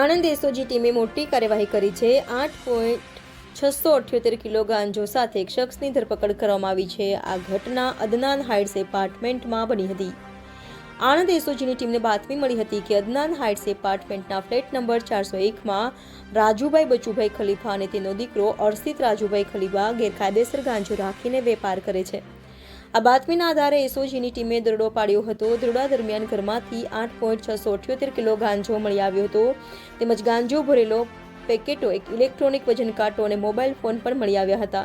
Anand SOG ટીમે મોટી કાર્યવાહી કરી છે. આઠ પોઈન્ટ છસો અઠ્યોતેર કિલો ગાંજો સાથે એક શખ્સની ધરપકડ કરવામાં આવી છે. આ ઘટના અદનાન હાઇટ્સ એપાર્ટમેન્ટમાં બની હતી. આણંદ એસઓજીની ટીમને બાતમી મળી હતી કે અદનાન હાઇટ્સ એપાર્ટમેન્ટના ફ્લેટ નંબર ચારસો એકમાં રાજુભાઈ બચુભાઈ ખલીફા અને તેનો દીકરો અર્ષિત રાજુભાઈ ખલીફા ગેરકાયદેસર ગાંજો રાખીને વેપાર કરે છે. આ બાતમીના આધારે એસઓજીની ટીમે દરોડો પાડ્યો હતો. દરોડા દરમિયાન ઘરમાંથી આઠ પોઈન્ટ છસો અઠ્યોતેર કિલો ગાંજો મળી આવ્યો હતો. તેમજ ગાંજો ભરેલો પેકેટો, એક ઇલેક્ટ્રોનિક વજન કાંટો અને મોબાઈલ ફોન પણ મળી આવ્યા હતા.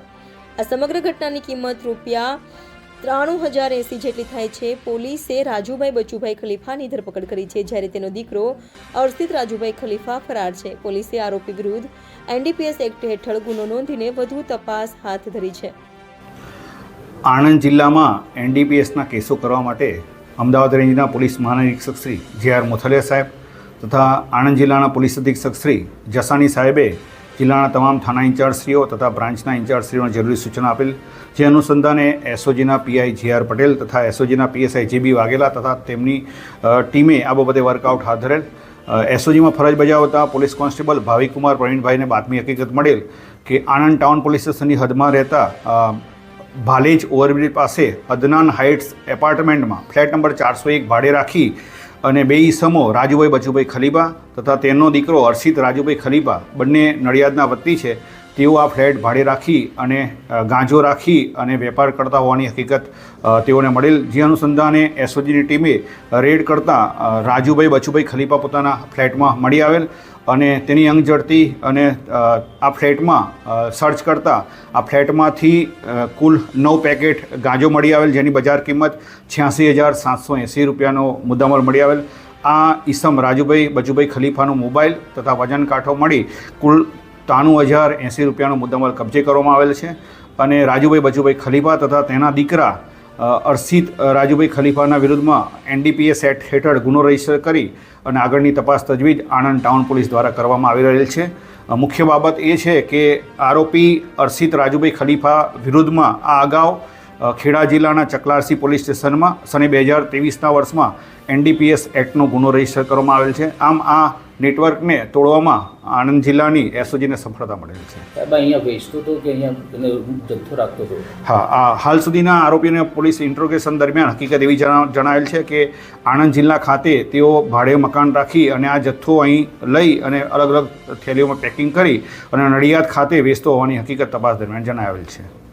આ સમગ્ર ઘટનાની કિંમત રૂપિયા ત્રાણું હજાર એંસી જેટલી થાય છે. પોલીસે રાજુભાઈ બચુભાઈ ખલીફાની ધરપકડ કરી છે, જ્યારે તેનો દીકરો અર્ષિત રાજુભાઈ ખલીફા ફરાર છે. પોલીસે આરોપી વિરુદ્ધ એનડીપીએસ એક્ટ હેઠળ ગુનો નોંધીને વધુ તપાસ હાથ ધરી છે. આણંદ જિલ્લામાં એનડીપીએસના કેસો કરવા માટે અમદાવાદ રેન્જના પોલીસ મહાનિરીક્ષક શ્રી જે આર મોથલિયા સાહેબ તથા આણંદ જિલ્લાના પોલીસ અધિક્ષક શ્રી જસાની સાહેબે જિલ્લાના તમામ થાના ઇન્ચાર્જશ્રીઓ તથા બ્રાન્ચના ઇન્ચાર્જશ્રીઓને જરૂરી સૂચના આપેલ, જે અનુસંધાને એસઓજીના પીઆઈ જે આર પટેલ તથા એસઓજીના પીએસઆઈ જે બી વાઘેલા તથા તેમની ટીમે આ બાબતે વર્કઆઉટ હાથ ધરેલ. એસઓજીમાં ફરજ બજાવતા પોલીસ કોન્સ્ટેબલ ભાવિકુમાર પ્રવીણભાઈને બાતમી હકીકત મળેલ કે આણંદ ટાઉન પોલીસ સ્ટેશનની હદમાં રહેતા ભાલેજ ઓવરબ્રિજ પાસે અદનાન હાઇટ્સ એપાર્ટમેન્ટમાં ફ્લેટ નંબર ચારસો એક ભાડે રાખી અને બે ઈસમો, રાજુભાઈ બચુભાઈ ખલીબા તથા તેનો દીકરો અર્ષિત રાજુભાઈ ખલીબા, બંને નડિયાદના વતની છે. તેઓ આ ફ્લેટ ભાડે રાખી અને ગાંજો રાખી અને વેપાર કરતા હોવાની હકીકત તેઓને મળેલ. જે અનુસંધાને એસઓજીની ટીમે રેડ કરતાં રાજુભાઈ બચુભાઈ ખલીફા પોતાના ફ્લેટમાં મળી આવેલ અને તેની અંગ જડતી અને આ ફ્લેટમાં સર્ચ કરતાં, આ ફ્લેટમાંથી કુલ નવ પેકેટ ગાંજો મળી આવેલ, જેની બજાર કિંમત છ્યાસી હજાર સાતસો એંસી રૂપિયાનો મુદ્દામાલ મળી આવેલ. આ ઈસમ રાજુભાઈ બચુભાઈ ખલીફાનો મોબાઈલ તથા વજન કાંઠો મળી કુલ ત્રાણું હજાર એંસી રૂપિયાનો મુદ્દામાલ કબજે કરવામાં આવેલ છે અને રાજુભાઈ બચુભાઈ ખલીફા તથા તેના દીકરા અર્ષિત રાજુભાઈ ખલીફાના વિરુદ્ધમાં એનડીપીએસ સેટ હેઠળ ગુનો રજિસ્ટર કરી અને આગળની તપાસ તજવીજ આણંદ ટાઉન પોલીસ દ્વારા કરવામાં આવી રહેલ છે. મુખ્ય બાબત એ છે કે આરોપી અર્ષિત રાજુભાઈ ખલીફા વિરુદ્ધમાં આ અગાઉ ખેડા જિલ્લાના ચકલારસી પોલીસ સ્ટેશનમાં સને બે હજાર ત્રેવીસના વર્ષમાં એનડીપીએસ એક્ટનો ગુનો રજિસ્ટર કરવામાં આવેલ છે. આમ આ નેટવર્કને તોડવામાં આણંદ જિલ્લાની એસઓજીને સફળતા મળેલ છે. સાહેબ અહીંયા વેચતો હતો કે અહીંયા જથ્થો રાખતો હતો? હા આ હાલ સુધીના આરોપીને પોલીસ ઇન્ટ્રોગેશન દરમિયાન હકીકત એવી જણા- જણાવેલ છે કે આણંદ જિલ્લા ખાતે તેઓ ભાડે મકાન રાખી અને આ જથ્થો અહીં લઈ અને અલગ અલગ થેલીઓમાં પેકિંગ કરી અને નડિયાદ ખાતે વેચતો હોવાની હકીકત તપાસ દરમિયાન જણાવેલ છે.